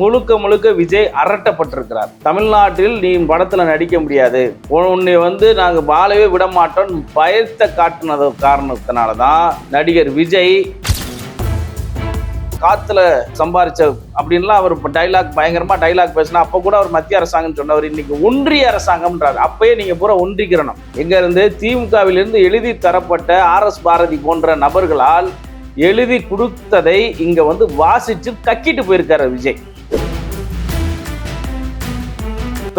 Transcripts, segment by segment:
முழுக்க முழுக்க விஜய் அரட்டப்பட்டிருக்கிறார். தமிழ்நாட்டில் நீ படத்தில் நடிக்க முடியாது. உன்னை வந்து நாங்கள் வாழவே விட மாட்டோம் பயத்தை காட்டுனது காரணத்தினால தான் நடிகர் விஜய் காத்துல சம்பாரிச்ச அப்படின்லாம் அவர் டைலாக் பயங்கரமா டைலாக் பேசினா அப்ப கூட அவர் மத்திய அரசாங்கம் சொன்னவர் இன்னைக்கு ஒன்றிய அரசாங்கம்ன்றார். அப்பயே நீங்க பூரா ஒன்றிக்கிறணும் எங்க இருந்து? திமுகவிலிருந்து எழுதி தரப்பட்ட ஆர் எஸ் பாரதி போன்ற நபர்களால் எழுதி கொடுத்ததை இங்க வந்து வாசிச்சு கக்கிட்டு போயிருக்காரு விஜய்.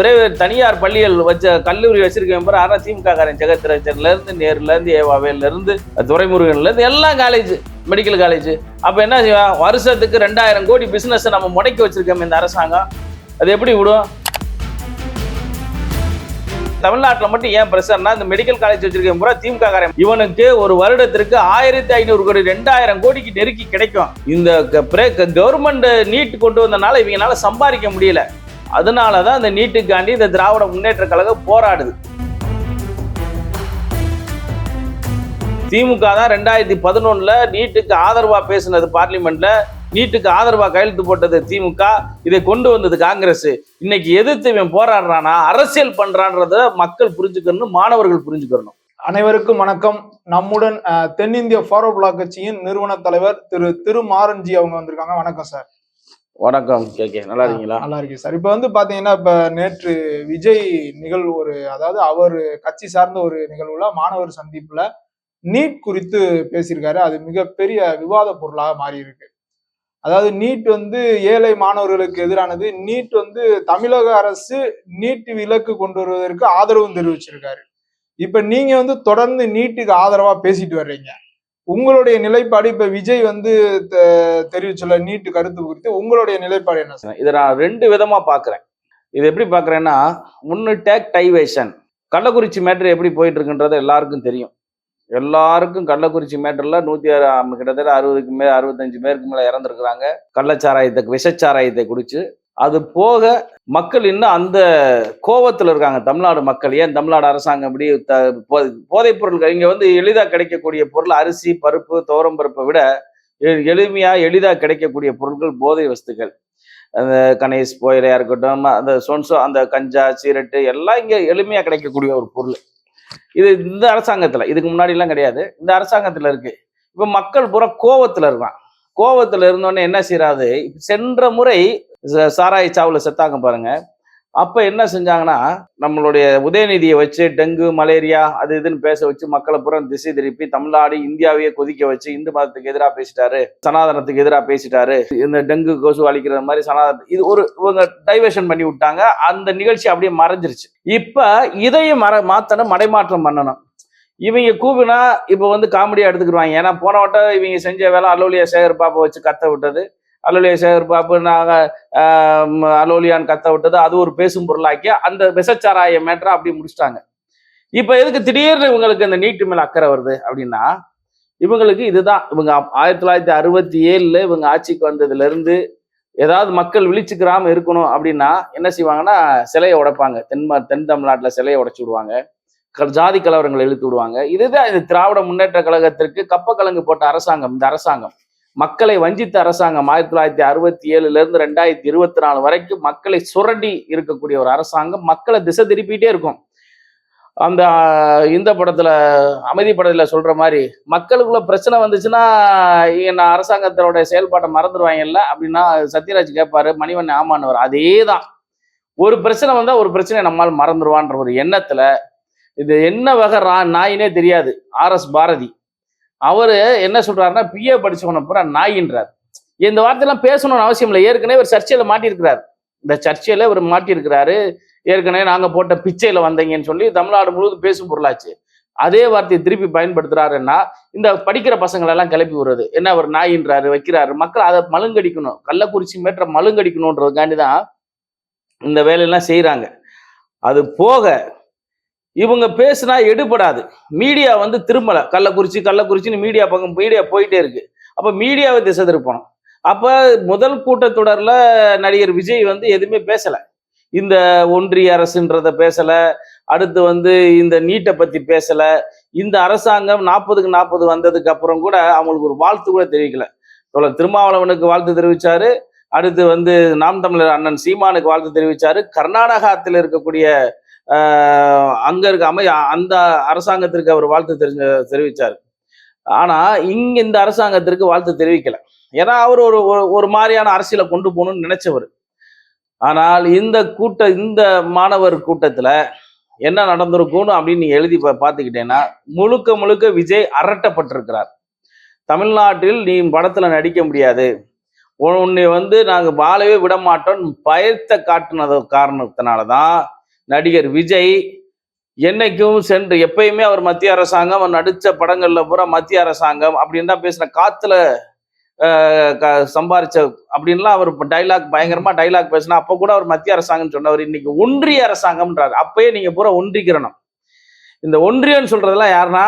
பிரைவேட் தனியார் பள்ளிகள் வச்ச கல்லூரி வச்சிருக்கேன் பிறகு ஆனால் திமுக காரன் ஜெகத்ரட்சன்ல இருந்து நேர்ல இருந்து ஏவாவேல இருந்து இருந்து எல்லாம் காலேஜ் மெடிக்கல் காலேஜ் அப்ப என்ன செய்வோம் வருஷத்துக்கு ரெண்டாயிரம் கோடி பிசினஸ் நம்ம முடக்கி வச்சிருக்கோம் இந்த அரசாங்கம். அது எப்படி விடும்? தமிழ்நாட்டில் மட்டும் ஏன் பிரச்சனைனா இந்த மெடிக்கல் காலேஜ் வச்சிருக்கேன் பூரா திமுக காரன் இவனுக்கு ஒரு வருடத்திற்கு ஆயிரத்தி ஐநூறு கோடி ரெண்டாயிரம் கோடிக்கு நெருக்கி கிடைக்கும். இந்த கவர்மெண்ட் நீட் கொண்டு வந்தனால இவங்களால சம்பாதிக்க முடியல. அதனால தான் இந்த நீட்டுக்காண்டி இந்த திராவிட முன்னேற்ற கழகம் போராடுது. திமுக தான் ரெண்டாயிரத்தி பதினொன்றில் நீட்டுக்கு ஆதரவாக பேசினது பார்லிமெண்ட்டில் நீட்டுக்கு ஆதரவாக கையெழுத்து போட்டது திமுக இதை கொண்டு வந்தது காங்கிரஸ். இன்னைக்கு எதிர்த்து இவன் போராடுறானா அரசியல் பண்ணுறான்றத மக்கள் புரிஞ்சுக்கணும் மாணவர்கள் புரிஞ்சுக்கணும். அனைவருக்கும் வணக்கம். நம்முடன் தென்னிந்திய ஃபாரோ பிளாக் கட்சியின் நிறுவன தலைவர் திரு திருமாறன்ஜி அவங்க வந்திருக்காங்க. வணக்கம் சார். வணக்கம் கே கே. நல்லா இருக்கீங்களா? நல்லா இருக்கு சார். இப்ப வந்து பாத்தீங்கன்னா இப்ப நேற்று விஜய் நிகழ்வு ஒரு அதாவது அவர் கட்சி சார்ந்த ஒரு நிகழ்வுல மாணவர் சந்திப்புல நீட் குறித்து பேசியிருக்காரு. அது மிகப்பெரிய விவாத பொருளாக மாறி இருக்கு அதாவது நீட் வந்து ஏழை மாணவர்களுக்கு எதிரானது. நீட் வந்து தமிழக அரசு நீட் விலக்கு கொண்டு வருவதற்கு ஆதரவும் தெரிவிச்சிருக்காரு. இப்ப நீங்க வந்து தொடர்ந்து நீட்டுக்கு ஆதரவா பேசிட்டு வர்றீங்க. உங்களுடைய நிலைப்பாடு இப்ப விஜய் வந்து தெ- தெரிவிச்சுள்ள நீட்டு கருத்து குறித்து உங்களுடைய நிலைப்பாடு என்ன சார்? இதை நான் ரெண்டு விதமா பார்க்குறேன் இது எப்படி பார்க்குறேன்னா முன்னு டேக் டைவேஷன். கள்ளக்குறிச்சி மேட்ரு எப்படி போயிட்டு இருக்குன்றது எல்லாருக்கும் தெரியும். எல்லாருக்கும் கள்ளக்குறிச்சி மேட்டர்ல நூத்தி ஆறு கிட்டத்தட்ட அறுபதுக்கு மேல அறுபத்தஞ்சு பேருக்கு மேல இறந்துருக்குறாங்க. கள்ளச்சாராயத்தை விஷச்சாராயத்தை குடிச்சு அது போக மக்கள் இன்னும் அந்த கோவத்தில் இருக்காங்க. தமிழ்நாடு மக்கள் ஏன் தமிழ்நாடு அரசாங்கம் இப்படி த- போதைப் பொருட்கள் இங்கே வந்து எளிதாக கிடைக்கக்கூடிய பொருள் அரிசி பருப்பு துவரம் பருப்பை விட எளிமையாக எளிதாக கிடைக்கக்கூடிய பொருட்கள் போதை வஸ்துக்கள். அந்த கணேஷ் போயிலையாக இருக்கட்டும் அந்த சொன்சோ அந்த கஞ்சா சீரட்டு எல்லாம் இங்கே எளிமையாக கிடைக்கக்கூடிய ஒரு பொருள். இது இந்த அரசாங்கத்தில் இதுக்கு முன்னாடிலாம் கிடையாது. இந்த அரசாங்கத்தில் இருக்குது இப்போ மக்கள் பூரா கோவத்தில் இருக்கான். கோவத்தில் இருந்தோடனே என்ன செய்யறாது சென்ற முறை சாராய சாவுல செத்தாங்க பாருங்க. அப்ப என்ன செஞ்சாங்கன்னா நம்மளுடைய உதயநிதியை வச்சு டெங்கு மலேரியா அது இதுன்னு பேச வச்சு மக்களை பூரா திசை திருப்பி தமிழ்நாடு இந்தியாவையே கொதிக்க வச்சு இந்து மதத்துக்கு எதிராக பேசிட்டாரு. சனாதனத்துக்கு எதிராக பேசிட்டாரு. இந்த டெங்கு கொசு அழிக்கிற மாதிரி சனாதன இது ஒரு இவங்க டைவர்ஷன் பண்ணி விட்டாங்க. அந்த நிகழ்ச்சி அப்படியே மறைஞ்சிருச்சு. இப்ப இதையும் மற மாத்தணும் மடைமாற்றம் பண்ணணும். இவங்க கூவினா இப்போ வந்து காமெடியா எடுத்துக்கிடுவாங்க. ஏன்னா போன வட்டம் இவங்க செஞ்ச வேலை அலுவலியா சேகர் பாப்பை வச்சு கத்த விட்டது. அலோலிய சேகர் பாபு நாங்கள் ஆஹ், அலோலியான்னு கத்த விட்டது. அது ஒரு பேசும் பொருளாக்கி அந்த விசச்சாராய மேட்டரை அப்படி முடிச்சிட்டாங்க. இப்போ எதுக்கு திடீர்னு இவங்களுக்கு இந்த நீட்டு மேல் அக்கறை வருது அப்படின்னா இவங்களுக்கு இதுதான். இவங்க ஆயிரத்தி தொள்ளாயிரத்தி அறுபத்தி ஏழுல இவங்க ஆட்சிக்கு வந்ததுல இருந்து ஏதாவது மக்கள் விழிச்சுக்கிறாம இருக்கணும் அப்படின்னா என்ன செய்வாங்கன்னா சிலையை உடைப்பாங்க. தென் தென் தமிழ்நாட்டில் சிலையை உடைச்சி விடுவாங்க. க- ஜாதி கலவரங்களை இழுத்து விடுவாங்க. இதுதான் இந்த திராவிட முன்னேற்ற கழகத்திற்கு கப்பக்கலங்கு போட்ட அரசாங்கம் இந்த அரசாங்கம். மக்களை வஞ்சித்த அரசாங்கம் ஆயிரத்தி தொள்ளாயிரத்தி அறுபத்தி ஏழுல இருந்து ரெண்டாயிரத்தி இருபத்தி நாலு வரைக்கும் மக்களை சுரண்டி இருக்கக்கூடிய ஒரு அரசாங்கம். மக்களை திசை திருப்பிட்டே இருக்கும். அந்த இந்த படத்துல அமைதி படத்துல சொல்ற மாதிரி மக்களுக்குள்ள பிரச்சனை வந்துச்சுன்னா நான் அரசாங்கத்தினுடைய செயல்பாட்டை மறந்துடுவாங்கல்ல? அப்படின்னா சத்யராஜ் கேட்பாரு மணிவண்ணன் ஆமான்னு அதே தான் ஒரு பிரச்சனை வந்தா ஒரு பிரச்சனை நம்மால் மறந்துடுவான்ற ஒரு எண்ணத்துல இது என்ன வகை ரா- நாயினே தெரியாது. R S Bharathi. அவர் என்ன சொல்றாருன்னா பிஏ படிச்சவனை பூரா நாயின்றார். இந்த வார்த்தையெல்லாம் பேசணும்னு அவசியம் இல்லை. ஏற்கனவே ஒரு சர்ச்சையில் மாட்டியிருக்கிறார். இந்த சர்ச்சையில் இவர் மாட்டியிருக்கிறாரு. ஏற்கனவே நாங்கள் போட்ட பிச்சையில் வந்தீங்கன்னு சொல்லி தமிழ்நாடு முழுவதும் பேசும் பொருளாச்சு. அதே வார்த்தையை திருப்பி பயன்படுத்துறாருன்னா இந்த படிக்கிற பசங்களெல்லாம் கிளப்பி விடுறது. என்ன அவர் நாயின்றாரு வைக்கிறாரு. மக்கள் அதை மழுங்கடிக்கணும். கள்ளக்குறிச்சி மேற்ற மழுங்கடிக்கணுன்றதுக்காண்டி தான் இந்த வேலையெல்லாம் செய்கிறாங்க அது போக இவங்க பேசுனா எடுபடாது. மீடியா வந்து திரும்பல. கள்ளக்குறிச்சி கள்ளக்குறிச்சின்னு மீடியா பக்கம் மீடியா போயிட்டே இருக்கு. அப்போ மீடியாவை திசை திருப்பணும். அப்போ முதல் கூட்டத்தொடரில் நடிகர் விஜய் வந்து எதுவுமே பேசலை. இந்த ஒன்றிய அரசுன்றத பேசலை. அடுத்து வந்து இந்த நீட்டை பற்றி பேசலை. இந்த அரசாங்கம் நாற்பதுக்கு நாற்பது வந்ததுக்கு அப்புறம் கூட அவங்களுக்கு ஒரு வாழ்த்து கூட தெரிவிக்கல. தோழர் திருமாவளவனுக்கு வாழ்த்து தெரிவிச்சாரு. அடுத்து வந்து நாம் தமிழர் அண்ணன் சீமானுக்கு வாழ்த்து தெரிவிச்சாரு. கர்நாடகத்தில் இருக்கக்கூடிய அங்க இருக்க அமை அந்த அரசாங்கத்திற்கு அவர் வாழ்த்து தெரிஞ்ச தெரிவிச்சாரு. ஆனா இங்க இந்த அரசாங்கத்திற்கு வாழ்த்து தெரிவிக்கல. ஏன்னா அவர் ஒரு ஒரு- ஒரு மாதிரியான அரசியலை கொண்டு போகணும்னு நினைச்சவர். ஆனால் இந்த கூட்ட இந்த மாணவர் கூட்டத்துல என்ன நடந்திருக்கும்னு அப்படின்னு எழுதி பா- பார்த்துக்கிட்டேன்னா முழுக்க முழுக்க விஜய் அரட்டப்பட்டிருக்கிறார். தமிழ்நாட்டில் நீ படத்துல நடிக்க முடியாது. உன்னை வந்து நாங்கள் வாழவே விட மாட்டோம் பயத்தை காட்டுனது காரணத்தினால தான் நடிகர் விஜய் என்னைக்கும் சென்று எப்பயுமே அவர் மத்திய அரசாங்கம் அவர் நடித்த படங்கள்ல பூரா மத்திய அரசாங்கம் அப்படின்னு தான் பேசின காத்துல க- சம்பாரிச்ச அப்படின்லாம் அவர் டைலாக் பயங்கரமா டைலாக் பேசினா அப்போ கூட அவர் மத்திய அரசாங்கம் சொன்னவர். இன்னைக்கு ஒன்றிய அரசாங்கம்ன்றாரு. அப்பயே நீங்க பூரா ஒன்றிக்கிறணும் இந்த ஒன்றியம்னு சொல்றதெல்லாம் யாருன்னா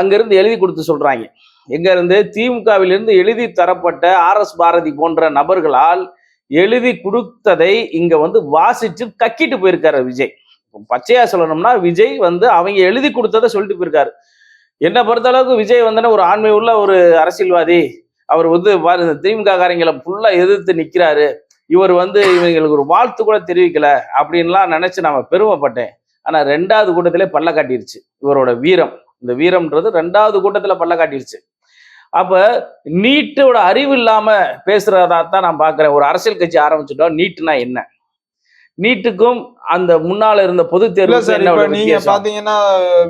அங்கிருந்து எழுதி கொடுத்து சொல்றாங்க. எங்க இருந்து திமுகவிலிருந்து எழுதி தரப்பட்ட ஆர் எஸ் பாரதி போன்ற நபர்களால் எழுதி கொடுத்ததை இங்க வந்து வாசிச்சு கக்கிட்டு போயிருக்காரு விஜய். பச்சையா சொல்லணும்னா விஜய் வந்து அவங்க எழுதி கொடுத்ததை சொல்லிட்டு போயிருக்காரு. என்னை பொறுத்த அளவுக்கு விஜய் வந்து ஒரு ஆண்மை உள்ள ஒரு அரசியல்வாதி. அவர் வந்து பாரு திமுக காரங்களை ஃபுல்லா எதிர்த்து நிக்கிறாரு. இவர் வந்து இவங்களுக்கு ஒரு வாழ்த்து கூட தெரிவிக்கல அப்படின்லாம் நினைச்சு நாம பெருமைப்பட்டேன். ஆனா ரெண்டாவது கூட்டத்திலே பல்ல காட்டிருச்சு. இவரோட வீரம். இந்த வீரம்ன்றது ரெண்டாவது கூட்டத்துல பல்ல காட்டிருச்சு. அப்ப நீட்டோட அறிவு இல்லாம பேசுறதா தான் நான் பாக்குறேன். ஒரு அரசியல் கட்சி ஆரம்பிச்சுட்டோம் நீட்டுனா என்ன? நீட்டுக்கும் அந்த முன்னால இருந்த பொது தேர்வு சார் நீங்க? பாத்தீங்கன்னா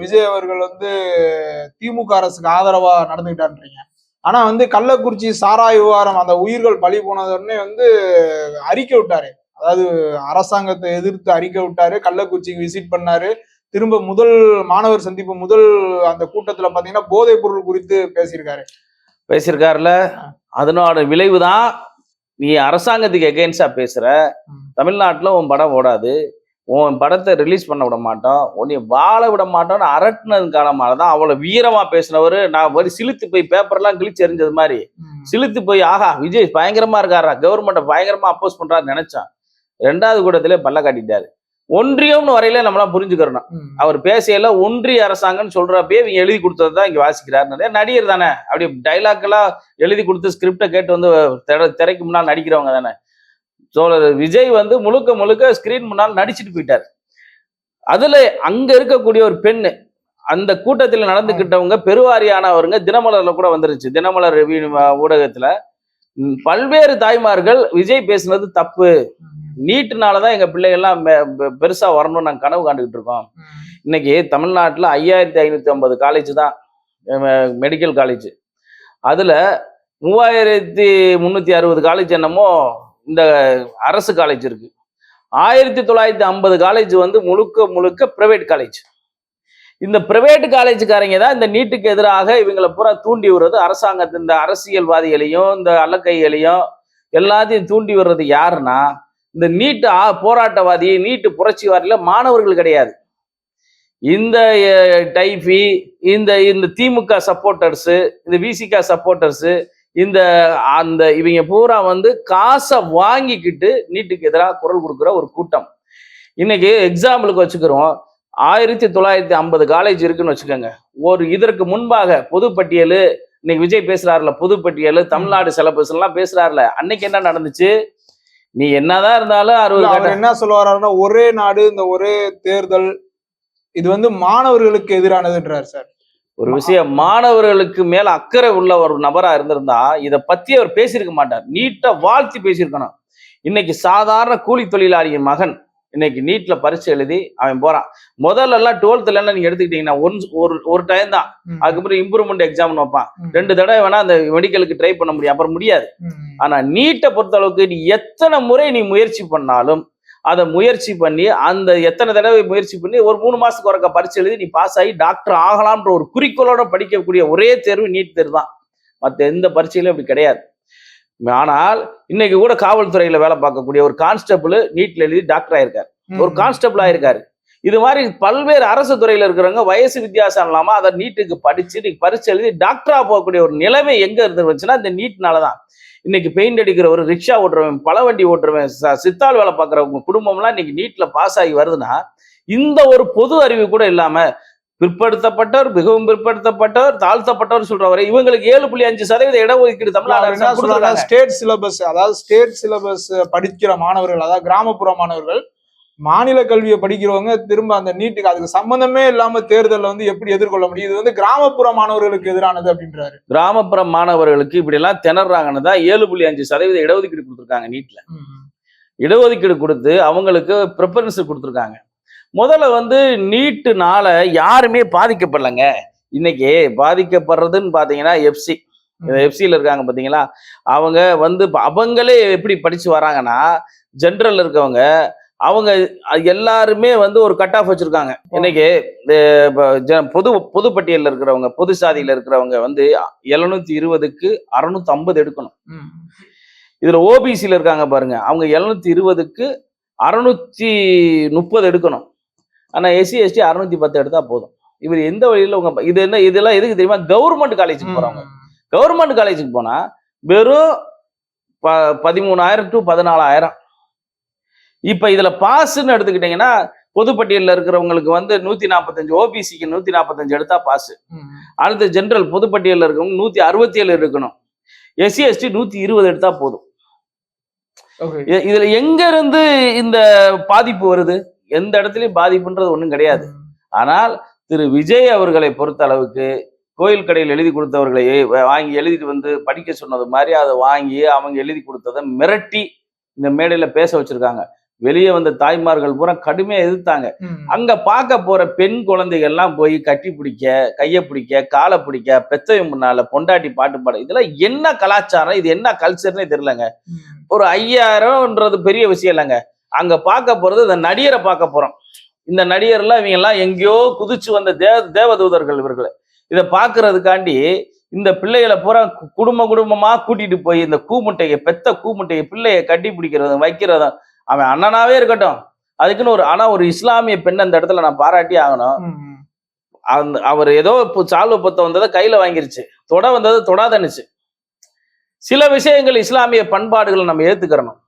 விஜய் அவர்கள் வந்து திமுக அரசுக்கு ஆதரவா நடந்துகிட்டான்றீங்க. ஆனா வந்து கள்ளக்குறிச்சி சாராய விவகாரம் அந்த உயிர்கள் பலி போனது உடனே வந்து அறிக்கை விட்டாரு. அதாவது அரசாங்கத்தை எதிர்த்து அறிக்கை விட்டாரு கள்ளக்குறிச்சிக்கு விசிட் பண்ணாரு. திரும்ப முதல் மாணவர் சந்திப்பு முதல் அந்த கூட்டத்துல பாத்தீங்கன்னா போதைப் பொருள் குறித்து பேசியிருக்காரு. பேசியிருக்காருல அதனோட விளைவுதான் நீ அரசாங்கத்துக்கு எகெயின்ஸ்டா பேசுற. தமிழ்நாட்டுல உன் படம் ஓடாது. உன் படத்தை ரிலீஸ் பண்ண விட மாட்டோம். உன்னை வாழ விட மாட்டோம்னு அரட்டினது காலமால தான் அவ்வளவு வீரமா பேசினவர். நான் ஒரு சிலுத்து போய் பேப்பர்லாம் கிழிச்சு எறிஞ்சது மாதிரி. சிலுத்து போய் ஆஹா விஜய் பயங்கரமா இருக்காரா? கவர்மெண்ட்டை பயங்கரமா அப்போஸ் பண்றாரு நினைச்சான். ரெண்டாவது கூட்டத்திலே பல்ல காட்டிட்டாரு. ஒன்றியம்னு வரையில நம்மளாம் புரிஞ்சுக்கிறணும். ம். அவர் பேசையில ஒன்றிய அரசாங்கம்னு சொல்றப்பயே இவங்க எழுதி கொடுத்தது தான் இங்க வாசிக்கிறார் நிறைய நடிகர் தானே. அப்படி டைலாக் எல்லாம் எழுதி கொடுத்து ஸ்கிரிப்டை கேட்டு வந்து திரை- திரைக்கு முன்னால் நடிக்கிறவங்க தானே. ஸோ விஜய் வந்து முழுக்க முழுக்க ஸ்கிரீன் முன்னால் நடிச்சிட்டு போயிட்டார். அதுல அங்க இருக்கக்கூடிய ஒரு பெண்ணு அந்த கூட்டத்தில் நடந்துகிட்டவங்க பெருவாரியானவருங்க தினமலர்ல கூட வந்துருச்சு. தினமலர் ஊடகத்துல. பல்வேறு தாய்மார்கள் விஜய் பேசுனது தப்பு. நீட்டுனாலதான் எங்க பிள்ளைகள்லாம் பெ- பெருசா வரணும்னு நாங்க கனவு காண்டுகிட்டு இருக்கோம். இன்னைக்கு தமிழ்நாட்டில் ஐயாயிரத்தி ஐநூற்றி ஐம்பது காலேஜ் தான் மெடிக்கல் காலேஜ் அதில் மூவாயிரத்தி முந்நூற்றி அறுபது காலேஜ் என்னமோ இந்த அரசு காலேஜ் இருக்கு. ஆயிரத்தி தொள்ளாயிரத்தி ஐம்பது காலேஜ் வந்து முழுக்க முழுக்க பிரைவேட் காலேஜ் இந்த பிரைவேட் காலேஜுக்காரங்க தான் இந்த நீட்டுக்கு எதிராக இவங்களை பூரா தூண்டி விடுறது. அரசாங்கத்து இந்த அரசியல்வாதிகளையும் இந்த அல்லக்கைகளையும் எல்லாத்தையும் தூண்டி விடுறது யாருன்னா இந்த நீட்டு ஆ- போராட்டவாதி நீட்டு புரட்சிவாதியில் மாணவர்கள் கிடையாது. இந்த டைஃபி இந்த இந்த திமுக சப்போர்ட்டர்ஸு இந்த விசிக சப்போர்ட்டர்ஸு இந்த அந்த இவங்க பூரா வந்து காசை வாங்கிக்கிட்டு நீட்டுக்கு எதிராக குரல் கொடுக்குற ஒரு கூட்டம். இன்னைக்கு எக்ஸாம்பிளுக்கு வச்சுக்கிறோம். ஆயிரத்தி தொள்ளாயிரத்தி ஐம்பது காலேஜ் இருக்குன்னு வச்சுக்கோங்க. ஒரு இதற்கு முன்பாக பொதுப்பட்டியல் இன்னைக்கு விஜய் பேசுறாருல பொதுப்பட்டியல் தமிழ்நாடு சிலபஸ் எல்லாம் பேசுறாருல அன்னைக்கு என்ன நடந்துச்சு? நீ என்னதான் இருந்தாலும் அறுபது அவர் என்ன சொல்ல வர்றாருன்னா ஒரே நாடு இந்த ஒரே தேர்தல் இது வந்து மாணவர்களுக்கு எதிரானதுன்றார் சார். ஒரு விஷயம் மாணவர்களுக்கு மேல அக்கறை உள்ள ஒரு நபரா இருந்திருந்தா இத பத்தி அவர் பேசியிருக்க மாட்டார். நீட்டா வாழ்த்தி பேசியிருக்கணும். இன்னைக்கு சாதாரண கூலி தொழிலாளியின் மகன் இன்னைக்கு நீட்ல பரிசு எழுதி அவன் போறான். முதல்ல எல்லாம் டுவெல்த்ல எல்லாம் நீங்க எடுத்துக்கிட்டீங்கன்னா ஒன்- ஒரு ஒரு டைம் தான். அதுக்கப்புறம் இம்ப்ரூவ்மெண்ட் எக்ஸாம்னு வைப்பான். ரெண்டு தடவை வேணா அந்த மெடிக்கலுக்கு ட்ரை பண்ண முடியும். அப்புறம் முடியாது. ஆனா நீட்டை பொறுத்த அளவுக்கு நீ எத்தனை முறை நீ முயற்சி பண்ணாலும் அதை முயற்சி பண்ணி அந்த எத்தனை தடவை முயற்சி பண்ணி ஒரு மூணு மாசத்துக்கு ஒருக்க பரிசு எழுதி நீ பாஸ் ஆகி டாக்டர் ஆகலாம்ன்ற ஒரு குறிக்கோளோட படிக்கக்கூடிய ஒரே தேர்வு நீட் தேர்வு தான். மற்ற எந்த பரீட்சையிலும் இப்படி கிடையாது. ஆனால் இன்னைக்கு கூட காவல்துறையில வேலை பார்க்கக்கூடிய ஒரு கான்ஸ்டபிள் நீட்ல எழுதி டாக்டர் ஆயிருக்காரு. ஒரு கான்ஸ்டபிள் ஆயிருக்காரு. இது மாதிரி பல்வேறு அரசு துறையில இருக்கிறவங்க வயசு வித்தியாசம் இல்லாம அதை நீட்டுக்கு படிச்சு நீ பரிசு எழுதி டாக்டரா போகக்கூடிய ஒரு நிலைமை எங்க இருந்து வந்துச்சுன்னா இந்த நீட்னாலதான். இன்னைக்கு பெயிண்ட் அடிக்கிற ஒரு ரிக்ஷா ஓட்டுறவன் பல வண்டி ஓட்டுறவன் சித்தாள் வேலை பார்க்குறவங்க குடும்பம்லாம் இன்னைக்கு நீட்ல பாஸ் ஆகி வருதுன்னா இந்த ஒரு பொது அறிவு கூட இல்லாம பிற்படுத்தப்பட்டவர் மிகவும் பிற்படுத்தப்பட்டவர் தாழ்த்தப்பட்டவர் சொல்றவரை இவங்களுக்கு ஏழு புள்ளி அஞ்சு சதவீத இடஒதுக்கீடு தமிழ்நாடு. ஸ்டேட் சிலபஸ் அதாவது ஸ்டேட் சிலபஸ் படிக்கிற மாணவர்கள் அதாவது கிராமப்புற மாணவர்கள் மாநில கல்வியை படிக்கிறவங்க திரும்ப அந்த நீட்டுக்கு அதுக்கு சம்பந்தமே இல்லாம தேர்தல்ல வந்து எப்படி எதிர்கொள்ள முடியும்? இது வந்து கிராமப்புற மாணவர்களுக்கு எதிரானது அப்படின்றாரு. கிராமப்புற மாணவர்களுக்கு இப்படி எல்லாம் திணறாங்கன்னு தான் ஏழு புள்ளி அஞ்சு சதவீத இடஒதுக்கீடு கொடுத்துருக்காங்க நீட்ல இடஒதுக்கீடு கொடுத்து அவங்களுக்கு ப்ரிஃபரன்ஸ் கொடுத்துருக்காங்க. முதல்ல வந்து நீட்டுனால யாருமே பாதிக்கப்படலைங்க. இன்னைக்கு பாதிக்கப்படுறதுன்னு பார்த்தீங்கன்னா எஃப்சி எஃப்சியில் இருக்காங்க பார்த்தீங்களா அவங்க வந்து அவங்களே எப்படி படிச்சு வராங்கன்னா ஜென்ரல் இருக்கவங்க அவங்க எல்லாருமே வந்து ஒரு கட் ஆஃப் வச்சிருக்காங்க. இன்னைக்கு பொது பொது பட்டியலில் இருக்கிறவங்க பொது சாதியில இருக்கிறவங்க வந்து எழுநூத்தி இருபதுக்கு அறுநூத்தி ஐம்பது எடுக்கணும் இதுல ஓபிசியில் இருக்காங்க பாருங்க. அவங்க எழுநூத்தி இருபதுக்கு அறுநூத்தி முப்பது எடுக்கணும். ஆனா எஸ்சி எஸ்டி அறுநூத்தி பத்து எடுத்தா போதும். இவர் எந்த வழியில உங்க இது என்ன இதெல்லாம் எதுக்கு தெரியுமா? கவர்மெண்ட் காலேஜுக்கு போறவங்க கவர்மெண்ட் காலேஜுக்கு போனா வெறும் ப பதிமூணாயிரம் டு பதினாலாயிரம். இப்ப இதுல பாஸ்ன்னு எடுத்துக்கிட்டீங்கன்னா பொதுப்பட்டியலில் இருக்கிறவங்களுக்கு வந்து நூத்தி நாற்பத்தஞ்சு ஓபிசிக்கு நூத்தி நாற்பத்தஞ்சு எடுத்தா பாஸ் அடுத்து ஜென்ரல் பொதுப்பட்டியலில் இருக்கவங்க நூத்தி அறுபத்தி ஏழு இருக்கணும் எஸ்சி எஸ்டி நூத்தி இருபது எடுத்தா போதும். இதுல எங்க இருந்து இந்த பாதிப்பு வருது? எந்த இடத்துலயும் பாதிப்புன்றது ஒண்ணும் கிடையாது. ஆனால் திரு விஜய் அவர்களை பொறுத்த அளவுக்கு கோயில் கடையில் எழுதி கொடுத்தவர்களை வாங்கி எழுதிட்டு வந்து படிக்க சொன்னது மாதிரி அதை வாங்கி அவங்க எழுதி கொடுத்ததை மிரட்டி இந்த மேடையில பேச வச்சிருக்காங்க. வெளியே வந்த தாய்மார்கள் பூரா கடுமையா எதிர்த்தாங்க. அங்க பார்க்க போற பெண் குழந்தைகள்லாம் போய் கட்டி பிடிக்க கையை பிடிக்க காலை பிடிக்க பெத்தவன் முன்னால பொண்டாட்டி பாட்டு பாட இதெல்லாம் என்ன கலாச்சாரம் இது என்ன கல்ச்சர்னே தெரியலங்க. ஒரு ஐயாயிரம்ன்றது பெரிய விஷயம் இல்லைங்க. அங்க பார்க்க போறது இந்த நடிகரை பார்க்க போறோம். இந்த நடிகர்லாம் இவங்க எல்லாம் எங்கேயோ குதிச்சு வந்த தேவ தேவதூதர்கள் இவர்கள். இதை பார்க்கறதுக்காண்டி இந்த பிள்ளைகளை பூரா குடும்ப குடும்பமா கூட்டிட்டு போய் இந்த கூமுட்டையை பெத்த கூமுட்டையை பிள்ளையை கட்டி பிடிக்கிறதும் வைக்கிறதும் அவன் அண்ணனாவே இருக்கட்டும். அதுக்குன்னு ஒரு ஆனா ஒரு இஸ்லாமிய பெண் அந்த இடத்துல நான் பாராட்டி ஆகணும். அந்த அவர் ஏதோ இப்போ சால்வ பத்த வந்ததை கையில வாங்கிருச்சு. தொட வந்ததை தொடாதனுச்சு. சில விஷயங்கள் இஸ்லாமிய பண்பாடுகளை நம்ம ஏத்துக்கிறணும்.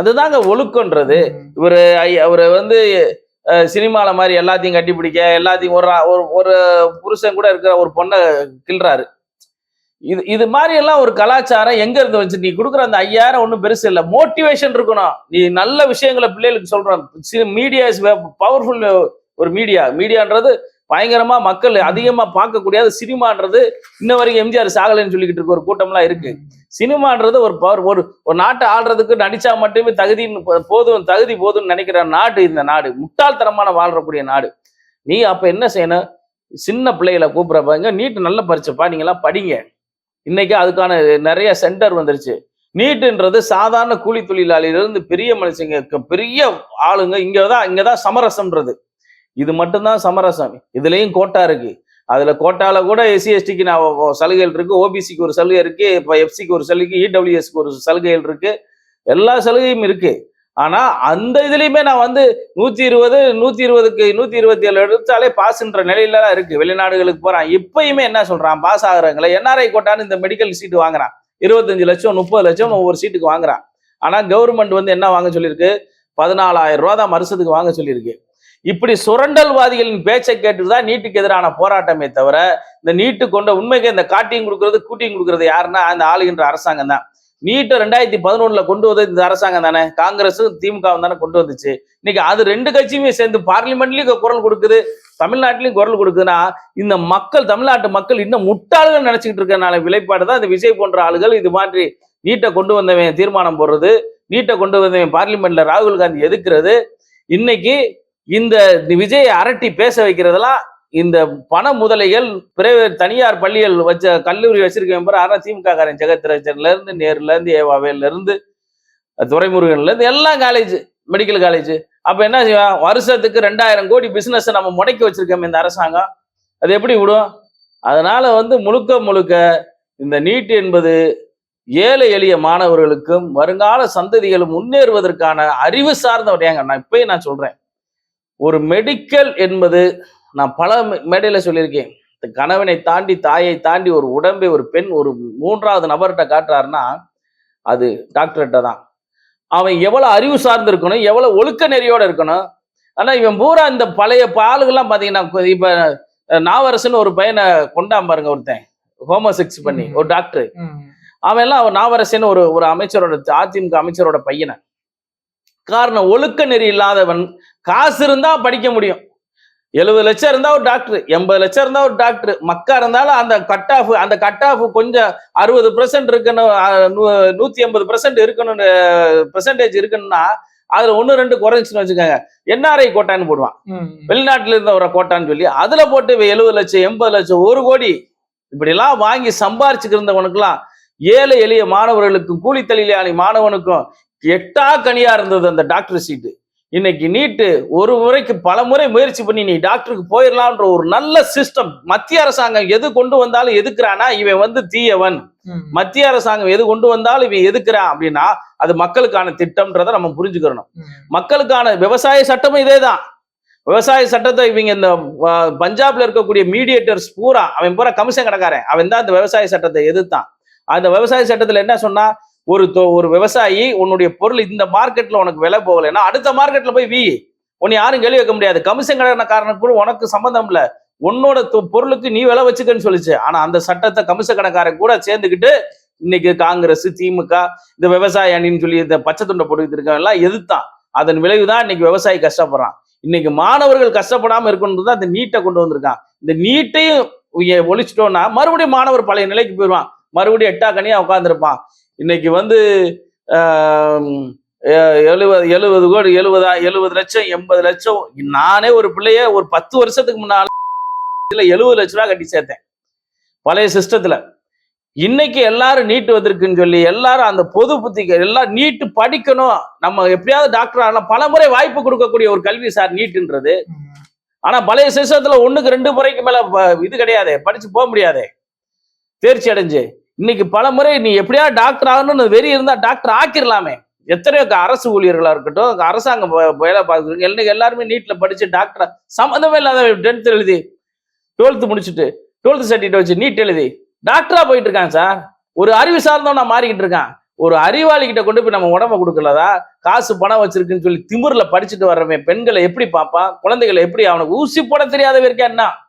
அதுதாங்க ஒழுக்கன்றது இவர் அவர் வந்து சினிமால மாதிரி எல்லாத்தையும் கட்டி பிடிக்க எல்லாத்தையும் ஒரு ஒரு ஒரு புருஷன் கூட இருக்கிற ஒரு பொண்ணை கிள்றாரு. இது இது மாதிரி எல்லாம் ஒரு கலாச்சாரம் எங்க இருந்து வச்சு நீ கொடுக்குற அந்த ஐயாயிரம் ஒன்றும் பெருசு இல்லை. மோட்டிவேஷன் இருக்கணும். நீ நல்ல விஷயங்களை பிள்ளைகளுக்கு சொல்றோம். மீடியா இஸ் பவர்ஃபுல் ஒரு மீடியா மீடியான்றது பயங்கரமா மக்கள் அதிகமா பார்க்கக்கூடியது சினிமான்றது இன்ன வரைக்கும் எம்ஜிஆர் சாகலைன்னு சொல்லிக்கிட்டு இருக்க ஒரு கூட்டம்லாம் இருக்கு. சினிமான்றது ஒரு பவர் ஒரு ஒரு நாட்டை ஆள்றதுக்கு நடிச்சா மட்டுமே தகுதின்னு போதும் தகுதி போதும்னு நினைக்கிற நாடு இந்த நாடு. முட்டாள்தனமான வாழ்றக்கூடிய நாடு. நீ அப்ப என்ன செய்யணும்? சின்ன பிள்ளைகளை கூப்பிடுறப்பாங்க நீட்டு நல்ல பரிச்சப்பா நீங்களாம் படிங்க. இன்னைக்கு அதுக்கான நிறைய சென்டர் வந்துருச்சு. நீட்டுன்றது சாதாரண கூலி தொழிலாளியிலிருந்து பெரிய மனுஷங்க பெரிய ஆளுங்க இங்கதான் இங்கதான் சமரசம்ன்றது. இது மட்டும்தான் சமரசம். இதுலயும் கோட்டா இருக்கு. அதுல கோட்டால கூட எஸ்சி எஸ்டிக்கு நான் சலுகைகள் இருக்கு. ஓபிசிக்கு ஒரு சலுகை இருக்கு. இப்போ எஃப்சிக்கு ஒரு சலுகை இடபிள்யூஎஸ்க்கு ஒரு சலுகைகள் இருக்கு. எல்லா சலுகையும் இருக்கு. ஆனா அந்த இதுலயுமே நான் வந்து நூத்தி இருபது நூத்தி இருபதுக்கு நூத்தி இருபத்தி ஏழு எடுத்தாலே பாஸ்ன்ற நிலையில தான் இருக்கு. வெளிநாடுகளுக்கு போறான். இப்பயுமே என்ன சொல்றான்? பாஸ் ஆகுறாங்களே என்ஆர்ஐ கோட்டான்னு இந்த மெடிக்கல் சீட்டு வாங்குறான். இருபத்தஞ்சு லட்சம் முப்பது லட்சம் ஒவ்வொரு சீட்டுக்கு வாங்குறான். ஆனா கவர்மெண்ட் வந்து என்ன வாங்க சொல்லியிருக்கு? பதினாலாயிரம் ரூபா தான் வருஷத்துக்கு வாங்க சொல்லியிருக்கு. இப்படி சுரண்டல்வாதிகளின் பேச்சை கேட்டு தான் நீட்டுக்கு எதிரான போராட்டமே தவிர இந்த நீட்டு கொண்ட உண்மைக்கு இந்த காட்டியும் கொடுக்கறது கூட்டியும் கொடுக்கறது யாருன்னா அந்த ஆளுகின்ற அரசாங்கம் தான். நீட்டை ரெண்டாயிரத்தி பதினொன்னுல கொண்டு வந்தது இந்த அரசாங்கம் தானே? காங்கிரஸும் திமுகவும் தானே கொண்டு வந்துச்சு. இன்னைக்கு அது ரெண்டு கட்சியுமே சேர்ந்து பார்லிமெண்ட்லயும் குரல் கொடுக்குது தமிழ்நாட்டிலையும் குரல் கொடுக்குதுன்னா இந்த மக்கள் தமிழ்நாட்டு மக்கள் இன்னும் முட்டாள்கள் நினைச்சுக்கிட்டு இருக்கனால விளைப்பாடு தான் இந்த விஜய் போன்ற ஆளுகள் இது மாதிரி நீட்டை கொண்டு வந்தவன் தீர்மானம் போடுறது நீட்டை கொண்டு வந்தவன் பார்லிமெண்ட்ல ராகுல் காந்தி எதுக்குறது? இன்னைக்கு இந்த விஜயை அரட்டி பேச வைக்கிறதெல்லாம் இந்த பண முதலைகள் பிரைவேட் தனியார் பள்ளிகள் வச்ச கல்லூரி வச்சிருக்கேன் பாரு ஆனால் திமுக காரன் ஜெகத்ரஜன்ல இருந்து நேர்ல இருந்து ஏவாவேல இருந்து துறைமுருகன்ல இருந்து எல்லாம் காலேஜ் மெடிக்கல் காலேஜ் அப்ப என்ன செய்வோம் வருஷத்துக்கு ரெண்டாயிரம் கோடி பிசினஸ் நம்ம முடக்கி வச்சிருக்கோம் இந்த அரசாங்கம். அது எப்படி விடும்? அதனால வந்து முழுக்க முழுக்க இந்த நீட் என்பது ஏழை எளிய மாணவர்களுக்கும் வருங்கால சந்ததிகளும் முன்னேறுவதற்கான அறிவு சார்ந்த விடயங்க நான் இப்பயும் நான் சொல்றேன். ஒரு மெடிக்கல் என்பது நான் பல மேடையில சொல்லியிருக்கேன். இந்த கணவனை தாண்டி தாயை தாண்டி ஒரு உடம்பை ஒரு பெண் ஒரு மூன்றாவது நபர்கிட்ட காட்டுறாருன்னா அது டாக்டர்கிட்ட தான். அவன் எவ்வளவு அறிவு சார்ந்து இருக்கணும் எவ்வளவு ஒழுக்க நெறியோட இருக்கணும். ஆனா இவன் பூரா இந்த பழைய பாலுகள்லாம் பாத்தீங்கன்னா கொ- இப்ப அஹ், நாவரசன் ஒரு பையனை கொண்டாம் பாருங்க ஒருத்தன். ஹோமோசெக்ஸ் பண்ணி. ஒரு டாக்டர். அவன் எல்லாம் அவர் நாவரசன் ஒரு ஒரு அமைச்சரோட அதிமுக அமைச்சரோட பையனை. காரணம் ஒழுக்க நெறி இல்லாதவன். காசு இருந்தா படிக்க முடியும். எழுபது லட்சம் இருந்தா ஒரு டாக்டர் எண்பது லட்சம் இருந்தா ஒரு டாக்டர். மக்கா இருந்தாலும் அந்த கட் ஆஃப் அந்த கட் ஆஃப் கொஞ்சம் அறுபது பெர்சன்ட் இருக்கணும் நூத்தி எண்பது பெர்சன்ட் இருக்கணும் பெர்சன்டேஜ் இருக்குன்னா அதுல ஒண்ணு ரெண்டு குறைஞ்சுன்னு வச்சுக்கோங்க. என்ஆர்ஐ கோட்டான்னு போடுவான். வெளிநாட்டுல இருந்த ஒரு கோட்டான்னு சொல்லி அதுல போட்டு எழுபது லட்சம் எண்பது லட்சம் ஒரு கோடி இப்படி எல்லாம் வாங்கி சம்பாரிச்சுட்டு இருந்தவனுக்குலாம் ஏழை எளிய மாணவர்களுக்கும் கூலி தொழிலாளி மாணவனுக்கும் எட்டா கனியா இருந்தது அந்த டாக்டர் சீட்டு. இன்னைக்கு நீட்டு ஒரு முறைக்கு பல முறை முயற்சி பண்ணி நீ டாக்டருக்கு போயிடலாம்ன்ற ஒரு நல்ல சிஸ்டம் மத்திய அரசாங்கம் எது கொண்டு வந்தாலும் எதுக்குறானா இவன் வந்து தீயவன். மத்திய அரசாங்கம் எது கொண்டு வந்தாலும் இவன் எதுக்குறான் அப்படின்னா அது மக்களுக்கான திட்டம்ன்றதை நம்ம புரிஞ்சுக்கிறணும் ம். மக்களுக்கான விவசாய சட்டமும் இதேதான். விவசாய சட்டத்தை இவங்க இந்த பஞ்சாப்ல இருக்கக்கூடிய மீடியேட்டர்ஸ் பூரா அவன் பூரா கமிஷன் கடைக்காரன். அவன் தான் இந்த விவசாய சட்டத்தை எதிர்த்தான். அந்த விவசாய சட்டத்துல என்ன சொன்னா ஒரு தொ- ஒரு விவசாயி உன்னுடைய பொருள் இந்த மார்க்கெட்ல உனக்கு விலை போகலைன்னா அடுத்த மார்க்கெட்ல போய் வீ. உன்னை யாரும் கேள்வி வைக்க முடியாது. கமிஷன் கடைக்காரனுக்கு கூட உனக்கு சம்மந்தம் இல்ல. உன்னோட தொ- பொருளுக்கு நீ விலை வச்சுக்கன்னு சொல்லிச்சு. ஆனா அந்த சட்டத்தை கமிஷன் கடைக்காரன் கூட சேர்ந்துக்கிட்டு இன்னைக்கு காங்கிரஸ் திமுக இந்த விவசாய அணின்னு சொல்லி இந்த பச்சை துண்டை போட்டுக்கிட்டு இருக்கவன் எல்லாம் எதிர்த்தான். அதன் விளைவுதான் இன்னைக்கு விவசாயி கஷ்டப்படுறான். இன்னைக்கு மாணவர்கள் கஷ்டப்படாம இருக்கணும் தான் இந்த நீட்டை கொண்டு வந்திருக்கான். இந்த நீட்டையும் ஒழிச்சிட்டோம்னா மறுபடியும் மாணவர் பழைய நிலைக்கு போயிடுவான். மறுபடியும் எட்டா கனியா உட்காந்துருப்பான் இன்னைக்கு வந்து எழுபது எழுபது கோடி எழுபதா எழுபது லட்சம் எண்பது லட்சம். நானே ஒரு பிள்ளைய ஒரு பத்து வருஷத்துக்கு முன்னால எழுபது லட்ச ரூபா கட்டி சேர்த்தேன். பழைய சிஸ்டத்துல இன்னைக்கு எல்லாரும் நீட்டு வந்திருக்குன்னு சொல்லி எல்லாரும் அந்த பொது புத்திக்கு எல்லாம் நீட்டு படிக்கணும். நம்ம எப்படியாவது டாக்டர் ஆகலாம். பல முறை வாய்ப்பு கொடுக்கக்கூடிய ஒரு கல்வி சார் நீட்டுன்றது. ஆனால் ஆனா பழைய சிஸ்டத்துல ஒண்ணுக்கு ரெண்டு முறைக்கு மேல இது கிடையாது. படிச்சு போக முடியாது. தேர்ச்சி அடைஞ்சு. இன்னைக்கு பல முறை நீ எப்படியாவது டாக்டர் ஆகணும்னு வெறி இருந்தா டாக்டர் ஆக்கிரலாமே. எத்தனையோ அரசு ஊழியர்களா இருக்கட்டும் அரசாங்கம் வேலை பார்க்குறீங்க எல்லா- எல்லாருமே நீட்ல படிச்சு டாக்டர் சம்மந்தமே இல்லாத டென்த் எழுதி டுவெல்த் முடிச்சுட்டு டுவெல்த் சர்டிஃபிகேட் வச்சு நீட் எழுதி டாக்டரா போயிட்டு இருக்கான் சார். ஒரு அறிவு சார்ந்தவன் நான் மாறிக்கிட்டு இருக்கான். ஒரு அறிவாளி கிட்ட கொண்டு போய் நம்ம உடம்ப கொடுக்கலதா? காசு பணம் வச்சிருக்குன்னு சொல்லி திமுறில் படிச்சுட்டு வர்றவன் பெண்களை எப்படி பார்ப்பான்? குழந்தைகளை எப்படி அவனுக்கு ஊசி போட தெரியாதவ இருக்கா என்ன?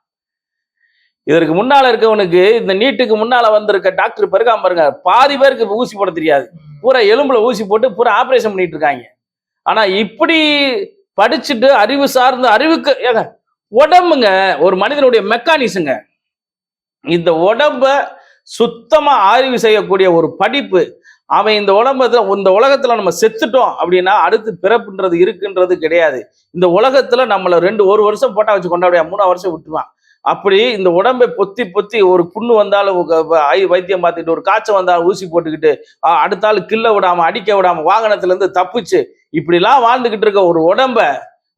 இதற்கு முன்னால இருக்கவனுக்கு இந்த நீட்டுக்கு முன்னால வந்திருக்க டாக்டர் பெருகாம பாருங்க பாதி பேருக்கு ஊசி போட தெரியாது. பூரா எலும்புல ஊசி போட்டு பூரா ஆபரேஷன் பண்ணிட்டு இருக்காங்க. ஆனா இப்படி படிச்சுட்டு அறிவு சார்ந்த அறிவுக்கு ஏங்க உடம்புங்க ஒரு மனிதனுடைய மெக்கானிசங்க இந்த உடம்ப சுத்தமா ஆய்வு செய்யக்கூடிய ஒரு படிப்பு அவன் இந்த உடம்பத்துல இந்த உலகத்துல நம்ம செத்துட்டோம் அப்படின்னா அடுத்து பிறப்புன்றது இருக்குன்றது கிடையாது. இந்த உலகத்துல நம்மள ரெண்டு ஒரு வருஷம் போட்டா வச்சு கொண்டாடியா மூணாவது வருஷம் விட்டுருவான். அப்படி இந்த உடம்பை பொத்தி பொத்தி ஒரு புண்ணு வந்தாலும் ஐ- வைத்தியம் பார்த்துக்கிட்டு ஒரு காய்ச்சல் வந்தாலும் ஊசி போட்டுக்கிட்டு அடுத்த ஆள் கில்ல விடாம அடிக்க விடாம வாகனத்திலேருந்து தப்பிச்சு இப்படிலாம் வாழ்ந்துகிட்டு இருக்க ஒரு உடம்ப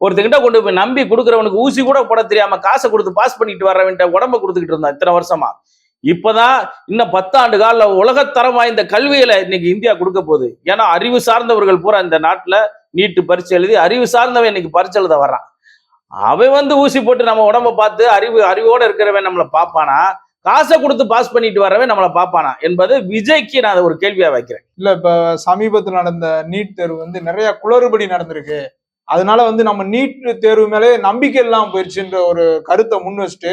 ஒருத்தங்கிட்ட கொண்டு போய் நம்பி கொடுக்குறவனுக்கு ஊசி கூட போட தெரியாம காசை கொடுத்து பாஸ் பண்ணிட்டு வர்றவன்ட்ட உடம்ப கொடுத்துக்கிட்டு இருந்தான் இத்தனை வருஷமா. இப்பதான் இன்னும் பத்தாண்டு கால உலகத்தரம் வாய்ந்த கல்வியில இன்னைக்கு இந்தியா கொடுக்க போகுது. ஏன்னா அறிவு சார்ந்தவர்கள் பூரா இந்த நாட்டுல நீட்டு பரிசு எழுதி அறிவு சார்ந்தவன் இன்னைக்கு பரிசு எழுத வர்றான். அவன் வந்து ஊசி போட்டு நம்ம உடம்ப பார்த்து அறிவு அறிவோட இருக்கிறவன் நம்மளை பார்ப்பானா? காசை கொடுத்து பாஸ் பண்ணிட்டு வரவன் நம்மளை பார்ப்பானா? என்பது விஜய்க்கு நான் அதை ஒரு கேள்வியா வைக்கிறேன். இல்ல இப்ப சமீபத்தில் நடந்த நீட் தேர்வு வந்து நிறைய குளறுபடி நடந்திருக்கு. அதனால வந்து நம்ம நீட் தேர்வு மேலே நம்பிக்கை இல்லாம போயிடுச்சுன்ற ஒரு கருத்தை முன் வச்சுட்டு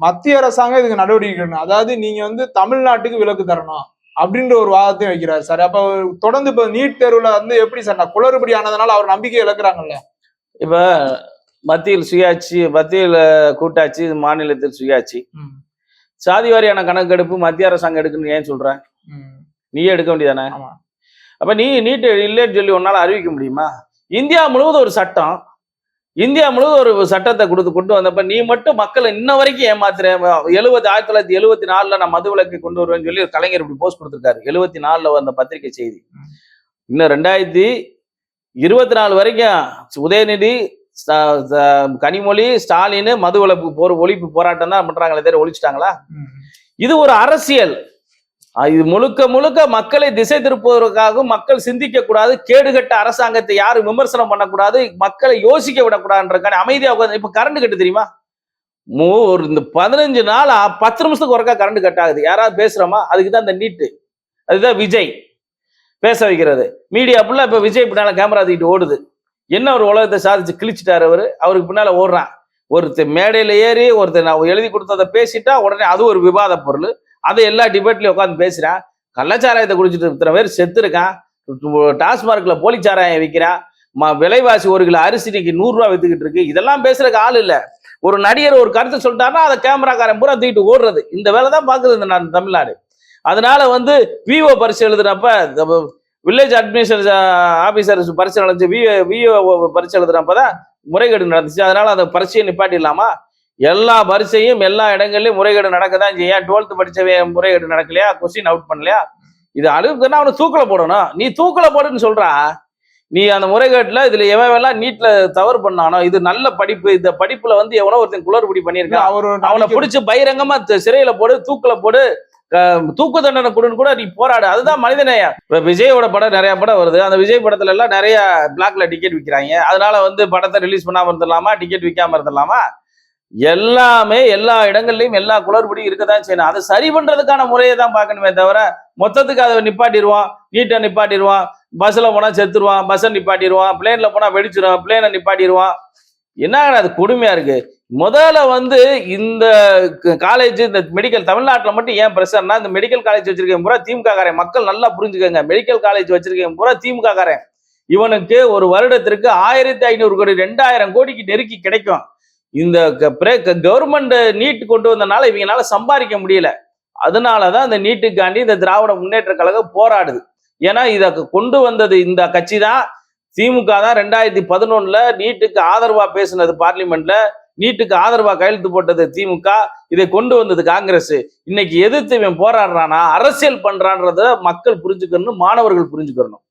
மத்திய அரசாங்கம் இதுக்கு நடவடிக்கை எடுக்கணும். அதாவது நீங்க வந்து தமிழ்நாட்டுக்கு விலக்கு தரணும் அப்படின்ற ஒரு வாதத்தையும் வைக்கிறாரு சார். அப்ப தொடர்ந்து இப்ப நீட் தேர்வுல வந்து எப்படி சார் நான் குளறுபடி ஆனதுனால அவர் நம்பிக்கை இழக்கிறாங்கல்ல? இப்ப மத்தியில் சுயாட்சி மத்தியில் கூட்டாட்சி மாநிலத்தில் சுயாட்சி. சாதி வாரியான கணக்கெடுப்பு மத்திய அரசாங்கம் எடுக்கணும்னு ஏன் சொல்ற? ம், நீயே எடுக்க வேண்டியதானே. அப்ப நீ நீட் இல்லைன்னு சொல்லி உன்னால அறிவிக்க முடியுமா? இந்தியா முழுவதும் ஒரு சட்டம். இந்தியா முழுவதும் ஒரு சட்டத்தை கொடுத்து கொண்டு வந்தப்ப நீ மட்டும் மக்களை இன்ன வரைக்கும் ஏமாத்துற. எழுபது ஆயிரத்தி தொள்ளாயிரத்தி எழுபத்தி நாலுல நான் மது விலக்கை கொண்டு வருவேன்னு சொல்லி கலைஞர் இப்படி போஸ்ட் கொடுத்திருக்காரு. எழுபத்தி நாலுல வந்த பத்திரிகை செய்தி. இன்னும் ரெண்டாயிரத்தி இருபத்தி நாலு வரைக்கும் உதயநிதி கனிமொழி ஸ்டாலின் மது விலக்கு போர் ஒழிப்பு போராட்டம் தான் பண்றாங்களே தவிர ஒழிச்சிட்டாங்களா? இது ஒரு அரசியல். இது முழுக்க முழுக்க மக்களை திசை திருப்புவதற்காகவும் மக்கள் சிந்திக்க கூடாது கேடுகட்ட அரசாங்கத்தை யாரும் விமர்சனம் பண்ணக்கூடாது மக்களை யோசிக்க விடக்கூடாதுன்றக்கான அமைதியா உட்காந்து இப்ப கரண்ட் கட்டு தெரியுமா? மூ ஒரு இந்த பதினஞ்சு நாள் பத்து நிமிஷத்துக்கு ஒருக்கா கரண்ட் கட் ஆகுது. யாராவது பேசுறோமா? அதுக்கு தான் இந்த நீட்டு அதுதான் விஜய். பேச வைக்கிறது. மீடியா ஃபுல்லா இப்ப விஜய் பின்னால கேமரா தூக்கிட்டு ஓடுது. என்ன ஒரு உலகத்தை சாதிச்சு கிழிச்சிட்டாரு அவரு? அவருக்கு பின்னால ஓடுறான். ஒருத்தர் மேடையில ஏறி ஒருத்தர் நான் எழுதி கொடுத்ததை பேசிட்டா உடனே அது ஒரு விவாத பொருள். அதை எல்லா டிபேட்லயும் உட்காந்து பேசுறான். கள்ளச்சாராயத்தை குடிச்சிட்டு இத்தனை பேர் செத்துருக்கான் டாஸ்மார்க்ல போலிச்சாராயம் விற்கிறான் ம விலைவாசி ஒரு கிலோ அரிசி இன்னைக்கு நூறுரூவா வித்துக்கிட்டு இருக்கு. இதெல்லாம் பேசுறதுக்கு ஆள் இல்ல. ஒரு நடிகர் ஒரு கருத்தை சொல்லிட்டாருன்னா அதை கேமராக்காரன் பூரா தூக்கிட்டு ஓடுறது. இந்த வேலை தான் பாக்குது இந்த நான் தமிழ்நாடு. அதனால வந்து விஓ பரிசு எழுதுனப்ப வில்லேஜ் அட்மினிஸ்ட்ரேஷன் ஆபீசர் பரிசு நடந்துச்சு விஓ விஓ பரிசு எழுதுனப்பதான் முறைகேடு நடந்துச்சு. அதனால அந்த பரிசையை நிப்பாட்டிடலாமா? எல்லா பரிசையும் எல்லா இடங்கள்லயும் முறைகேடு நடக்கதான் செய்யும். ஏன் டுவெல்த் படிச்சவன் முறைகேடு நடக்கலையா? கொஸ்டின் அவுட் பண்ணலையா? இது அழுகுதுன்னா அவனை தூக்கில போடணும்? நீ தூக்கில போடுன்னு சொல்றா. நீ அந்த முறைகேட்டுல இதுல எவன் எல்லாம் நீட்ல தவறு பண்ணானோ இது நல்ல படிப்பு இந்த படிப்புல வந்து எவனோ ஒருத்தன் குளறுபடி பண்ணியிருக்கான். அவர் அவனை பிடிச்சு பகிரங்கமா சிறையில போடு தூக்குல போடு. தூக்கு தண்டனை கொடுன்னு கூட நீ போராடு. அதுதான் மனிதநேயம் இப்போ விஜயோட படம் நிறைய படம் வருது. அந்த விஜய் படத்துல எல்லாம் நிறைய பிளாக்ல டிக்கெட் விற்கிறாங்க அதனால வந்து படத்தை ரிலீஸ் பண்ணாம இருந்துடலாமா? டிக்கெட் விற்காம இருந்துடலாமா? எல்லாமே எல்லா இடங்கள்லையும் எல்லா குளறுபடியும் இருக்கதான் செய்யணும். அதை சரி பண்றதுக்கான முறையை தான் பார்க்கணுமே தவிர மொத்தத்துக்கு அதை நிப்பாட்டிடுவான். நீட்டை நிப்பாட்டிடுவான். பஸ்ல போனா செத்துருவான். பஸ்ஸை நிப்பாட்டிடுவான். பிளேன்ல போனா வெடிச்சிருவான் பிளேனை நிப்பாட்டிடுவான். என்ன அது கொடுமையா இருக்கு. முதல்ல வந்து இந்த காலேஜ் இந்த மெடிக்கல் தமிழ்நாட்டில் மட்டும் ஏன் பிரச்சனைனா இந்த மெடிக்கல் காலேஜ் வச்சிருக்கேன் பூரா திமுக காரன் மக்கள் நல்லா புரிஞ்சுக்கோங்க. மெடிக்கல் காலேஜ் வச்சிருக்கேன் பூரா திமுக காரன் இவனுக்கு ஒரு வருடத்திற்கு ஆயிரத்தி ஐநூறு கோடி ரெண்டாயிரம் கோடிக்கு நெருக்கி கிடைக்கும். இந்த கவர்மெண்ட் நீட் கொண்டு வந்தனால இவங்கனால சம்பாதிக்க முடியல. அதனாலதான் இந்த நீட்டுக்காண்டி இந்த திராவிட முன்னேற்ற கழகம் போராடுது. ஏன்னா இதை கொண்டு வந்தது இந்த கட்சி தான் திமுக தான் ரெண்டாயிரத்தி பதினொன்னுல நீட்டுக்கு ஆதரவா பேசினது பார்லிமெண்ட்ல நீட்டுக்கு ஆதரவா கையெழுத்து போட்டது திமுக இதை கொண்டு வந்தது காங்கிரஸ். இன்னைக்கு எதிர்த்து இவன் போராடுறானா அரசியல் பண்றான்றத மக்கள் புரிஞ்சுக்கணும் மாணவர்கள் புரிஞ்சுக்கணும்.